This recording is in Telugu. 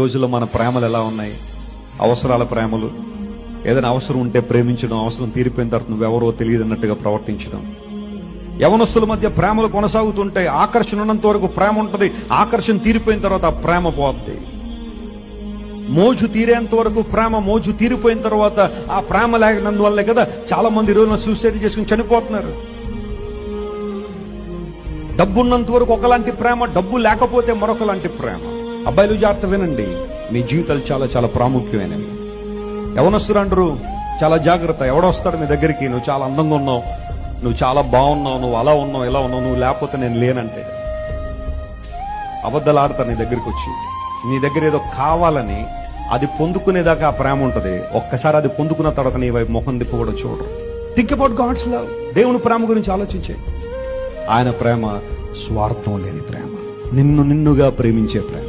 రోజుల్లో మన ప్రేమలు ఎలా ఉన్నాయి? అవసరాల ప్రేమలు. ఏదైనా అవసరం ఉంటే ప్రేమించడం అవసరం తీరిపోయిన తర్వాత నువ్వెవరో తెలియదన్నట్టుగా ప్రవర్తించడం. యవనస్తుల మధ్య ప్రేమలు కొనసాగుతుంటాయి ఆకర్షణ ఉన్నంత వరకు ప్రేమ ఉంటుంది. ఆకర్షణ తీరిపోయిన తర్వాత ఆ ప్రేమ పోద్ది. మోజు తీరేంత వరకు ప్రేమ మోజు తీరిపోయిన తర్వాత ఆ ప్రేమ లేకనందువల్లే కదా చాలా మంది రోజున సూసైడ్ చేసుకుని చనిపోతున్నారు. డబ్బు ఉన్నంత వరకు ఒకలాంటి ప్రేమ డబ్బు లేకపోతే మరొకలాంటి ప్రేమ. అబ్బాయిలు జాగ్రత్త వినండి. మీ జీవితాలు చాలా చాలా ప్రాముఖ్యమైనవి. యవనస్తులు అంటారు చాలా జాగ్రత్త. ఎవడొస్తాడు మీ దగ్గరికి? నువ్వు చాలా అందంగా ఉన్నావు. నువ్వు చాలా బాగున్నావు. నువ్వు అలా ఉన్నావు ఇలా ఉన్నావు. నువ్వు లేకపోతే నేను లేనంటే. అబద్ధాలు ఆడతారు నీ దగ్గరికి వచ్చి. నీ దగ్గర ఏదో కావాలని అది పొందుకునేదాకా ఆ ప్రేమ ఉంటది. ఒక్కసారి అది పొందుకున్న తర్వాత నీ వైపు ముఖం తిప్పు కూడా చూడరు. థింక్ అబౌట్ గాడ్స్ లవ్ దేవుని ప్రేమ గురించి ఆలోచించే. ఆయన ప్రేమ స్వార్థం లేని ప్రేమ. నిన్ను నిన్నుగా ప్రేమించే ప్రేమ.